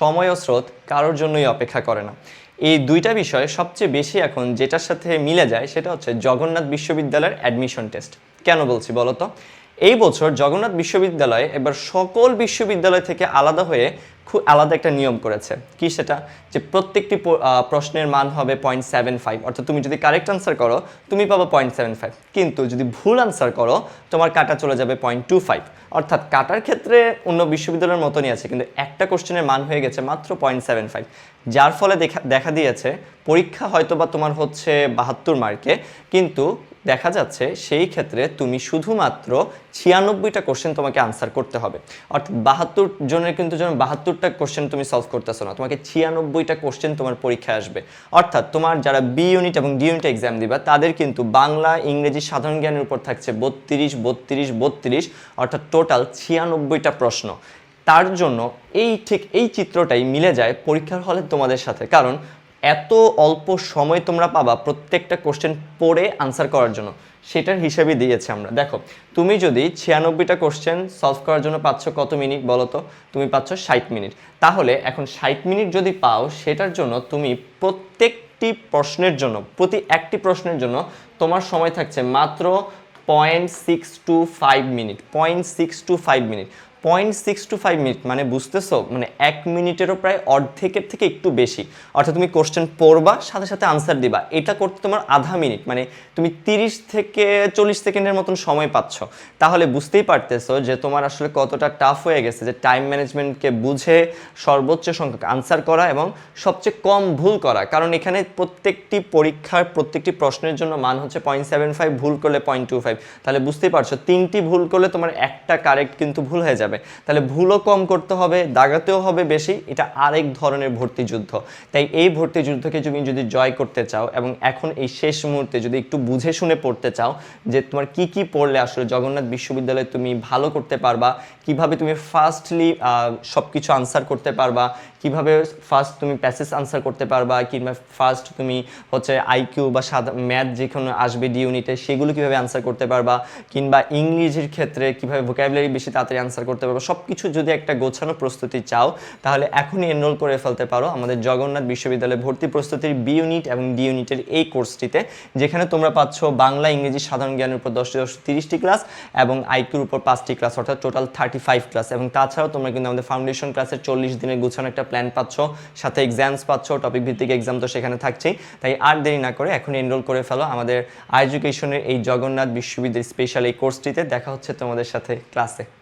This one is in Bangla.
সময় ও স্রোত কারোর জন্যই অপেক্ষা করে না। এই দুইটা বিষয় সবচেয়ে বেশি এখন যেটার সাথে মিলে যায় সেটা হচ্ছে জগন্নাথ বিশ্ববিদ্যালয়ের অ্যাডমিশন টেস্ট কেন বলছি বলতো? এই বছর জগন্নাথ বিশ্ববিদ্যালয় এবার সকল বিশ্ববিদ্যালয় থেকে আলাদা হয়ে খুব আলাদা একটা নিয়ম করেছে। কি সেটা? যে প্রত্যেকটি প্রশ্নের মান হবে পয়েন্ট সেভেন ফাইভ অর্থাৎ তুমি যদি কারেক্ট আনসার করো, তুমি পাবো পয়েন্ট সেভেন ফাইভ কিন্তু যদি ভুল আনসার করো, তোমার কাটা চলে যাবে পয়েন্ট টু ফাইভ অর্থাৎ কাটার ক্ষেত্রে অন্য বিশ্ববিদ্যালয়ের মতনই আছে, কিন্তু একটা কোশ্চেনের মান হয়ে গেছে মাত্র পয়েন্ট সেভেন ফাইভ যার ফলে দেখা দেখা দিয়েছে, পরীক্ষা হয়তো বা তোমার হচ্ছে বাহাত্তর মার্কে কিন্তু দেখা যাচ্ছে সেই ক্ষেত্রে তুমি শুধুমাত্র ছিয়ানব্বইটা কোশ্চেন তোমাকে আনসার করতে হবে। অর্থাৎ বাহাত্তর জনের কিন্তু যেন বাহাত্তরটা কোশ্চেন তুমি সলভ করতেছো না, তোমাকে ছিয়ানব্বইটা কোশ্চেন তোমার পরীক্ষায় আসবে। অর্থাৎ তোমার যারা বি ইউনিট এবং ডি ইউনিট এক্সাম দিবা, তাদের কিন্তু বাংলা, ইংরেজি, সাধারণ জ্ঞানের উপর থাকছে বত্রিশ বত্রিশ বত্রিশ, অর্থাৎ টোটাল ছিয়ানব্বইটা প্রশ্ন। তার জন্য এই ঠিক এই চিত্রটাই মিলে যায় পরীক্ষার হলে তোমাদের সাথে। কারণ এত অল্প সময় তোমরা পাবা প্রত্যেকটা কোশ্চেন পড়ে আনসার করার জন্য। সেটার হিসাবে দিয়েছে আমরা। দেখো, তুমি যদি ছিয়ানব্বইটা কোশ্চেন সলভ করার জন্য পাচ্ছ কত মিনিট বলো তো? তুমি পাচ্ছ ষাট মিনিট তাহলে এখন ষাট মিনিট যদি পাও, সেটার জন্য তুমি প্রত্যেকটি প্রশ্নের জন্য, প্রতি একটি প্রশ্নের জন্য তোমার সময় থাকছে মাত্র point six two five minute point six two five minute point six two five minute মানে বুঝতেছো? মানে এক মিনিটেরও প্রায় অর্ধেকের থেকে একটু বেশি। অর্থাৎ তুমি কোশ্চেন পড়বা, সাথে সাথে আনসার দিবা। এটা করতে তোমার আধা মিনিট মানে তুমি তিরিশ থেকে চল্লিশ সেকেন্ডের মতন সময় পাচ্ছ। তাহলে বুঝতেই পারতেছো যে তোমার আসলে কতটা টাফ হয়ে গেছে, যে টাইম ম্যানেজমেন্টকে বুঝে সর্বোচ্চ সংখ্যক আনসার করা এবং সবচেয়ে কম ভুল করা। কারণ এখানে প্রত্যেকটি পরীক্ষার প্রত্যেকটি প্রশ্নের জন্য মান হচ্ছে পয়েন্ট সেভেন ফাইভ ভুল করলে পয়েন্ট টু ফাইভ তাহলে বুঝতেই পারছ, তিনটি ভুল করলে তোমার একটা কারেক্ট কিন্তু ভুল হয়ে যাবে। তাহলে ভুলও কম করতে হবে, দাগাতেও হবে বেশি। এটা আরেক ধরনের ভর্তি যুদ্ধ। তাই এই ভর্তি যুদ্ধকে তুমি যদি জয় করতে চাও এবং এখন এই শেষ মুহূর্তে যদি একটু বুঝে শুনে পড়তে চাও যে তোমার কি কি পড়লে আসলে জগন্নাথ বিশ্ববিদ্যালয়ে তুমি ভালো করতে পারবা, কীভাবে তুমি ফার্স্টলি সব কিছু আনসার করতে পারবা, কীভাবে ফার্স্ট তুমি প্যাসেজ আনসার করতে পারবা, কিংবা ফার্স্ট তুমি হচ্ছে আইকিউ বা সাদা ম্যাথ যেখানে আসবে ডি ইউনিটে সেগুলো কীভাবে আনসার করতে পারবা, কিংবা ইংলিশের ক্ষেত্রে কীভাবে ভোকাবুলারি বেশি তাড়াতাড়ি আনসার করতে পারবা। সব কিছু যদি একটা গোছানো প্রস্তুতি চাও, তাহলে এখনই এনরোল করে ফেলতে পারো আমাদের জগন্নাথ বিশ্ববিদ্যালয়ে ভর্তি প্রস্তুতির বি ইউনিট এবং ডি ইউনিটের এই কোর্সটিতে যেখানে তোমরা পাচ্ছ বাংলা, ইংরেজি, সাধারণ জ্ঞানের উপর দশটি দশ তিরিশটি ক্লাস এবং আইকিউর উপর পাঁচটি ক্লাস অর্থাৎ টোটাল থার্টি ফাইভ ক্লাস এবং তাছাড়াও তোমরা কিন্তু আমাদের ফাউন্ডেশন ক্লাসের চল্লিশ দিনের গোছানো একটা প্ল্যান পাচ্ছ, সাথে এক্সামস পাচ্ছ টপিক ভিত্তিক এক্সাম তো সেখানে থাকছেই। তাই আর দেরি না করে এখন এনরোল করে ফেলো আমাদের এডুকেশনের এই জগন্নাথ বিশ্ববিদ্যালয় স্পেশাল এই কোর্সটিতে দেখা হচ্ছে তোমাদের সাথে ক্লাসে